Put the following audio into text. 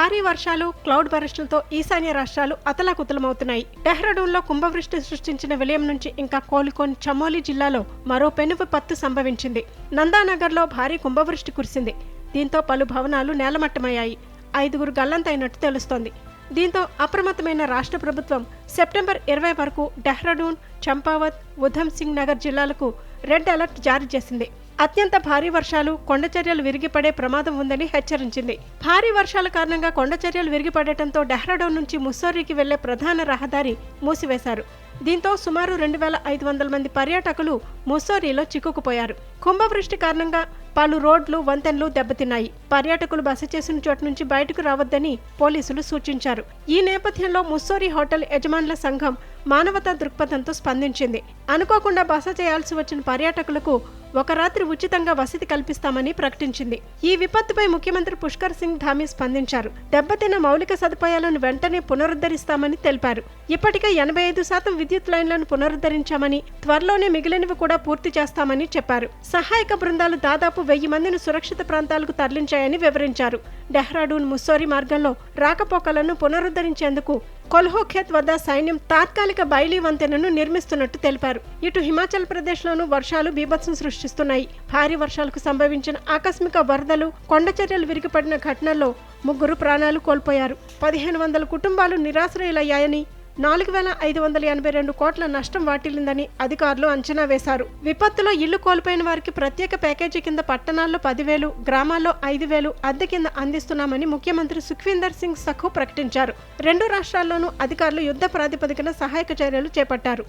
భారీ వర్షాలు క్లౌడ్ బరస్టులతో ఈశాన్య రాష్ట్రాలు అతలాకుతలమవుతున్నాయి. డెహ్రాడూన్లో కుంభవృష్టి సృష్టించిన విలయం నుంచి ఇంకా కోలుకొని చమోలి జిల్లాలో మరో పెను విపత్తు సంభవించింది. నందానగర్లో భారీ కుంభవృష్టి కురిసింది. దీంతో పలు భవనాలు నేలమట్టమయ్యాయి. ఐదుగురు గల్లంతైనట్టు తెలుస్తోంది. దీంతో అప్రమత్తమైన రాష్ట్ర ప్రభుత్వం సెప్టెంబర్ ఇరవై వరకు డెహ్రాడూన్ చంపావత్ ఉధమ్ సింగ్ నగర్ జిల్లాలకు రెడ్ అలర్ట్ జారీ చేసింది. అత్యంత భారీ వర్షాలు కొండచర్యలు విరిగిపడే ప్రమాదం ఉందని హెచ్చరించింది. భారీ వర్షాల కారణంగా కొండచర్యలు విరిగిపడటంతో డెహ్రాడూన్ నుంచి ముస్సోరికి వెళ్ళే ప్రధాన రహదారి మూసివేశారు. దీంతో సుమారు రెండు వేల ఐదు వందల మంది పర్యాటకులు ముస్సోరీలో చిక్కుకుపోయారు. కుంభవృష్టి కారణంగా పలు రోడ్లు వంతెనలు దెబ్బతిన్నాయి. పర్యాటకులు బస చేసిన చోటు నుంచి బయటకు రావద్దని పోలీసులు సూచించారు. ఈ నేపథ్యంలో ముస్సోరి హోటల్ యజమానుల సంఘం మానవతా దృక్పథంతో స్పందించింది. అనుకోకుండా బస చేయాల్సి వచ్చిన పర్యాటకులకు ఒక రాత్రి ఉచితంగా వసతి కల్పిస్తామని ప్రకటించింది. ఈ విపత్తుపై ముఖ్యమంత్రి పుష్కర్ సింగ్ ధామీ స్పందించారు. దెబ్బతిన్న మౌలిక సదుపాయాలను వెంటనే పునరుద్ధరిస్తామని తెలిపారు. ఇప్పటికే ఎనభై ఐదు శాతం విద్యుత్ లైన్లను పునరుద్ధరించామని త్వరలోనే మిగిలినవి కూడా పూర్తి చేస్తామని చెప్పారు. సహాయక బృందాలు దాదాపు వెయ్యి మందిని సురక్షిత ప్రాంతాలకు తరలించాయని వివరించారు. డెహ్రాడూన్ ముస్సోరి మార్గంలో రాకపోకలను పునరుద్ధరించేందుకు కొల్హోఖేత్ వద్ద సైన్యం తాత్కాలిక బైలీ వంతెనను నిర్మిస్తున్నట్టు తెలిపారు. ఇటు హిమాచల్ ప్రదేశ్లోనూ వర్షాలు బీభత్సం సృష్టిస్తున్నాయి. భారీ వర్షాలకు సంభవించిన ఆకస్మిక వరదలు కొండచర్యలు విరిగిపడిన ఘటనల్లో ముగ్గురు ప్రాణాలు కోల్పోయారు. పదిహేను వందల కుటుంబాలు నిరాశ్రయులయ్యాయని నాలుగు వేల ఐదు వందల ఎనభై రెండు కోట్ల నష్టం వాటిల్లిందని అధికారులు అంచనా వేశారు. విపత్తులో ఇల్లు కోల్పోయిన వారికి ప్రత్యేక ప్యాకేజీ కింద పట్టణాల్లో పదివేలు గ్రామాల్లో ఐదు వేలు అద్దె కింద అందిస్తున్నామని ముఖ్యమంత్రి సుఖ్వీందర్ సింగ్ సఖు ప్రకటించారు. రెండు రాష్ట్రాల్లోనూ అధికారులు యుద్ధ ప్రాతిపదికన సహాయక చర్యలు చేపట్టారు.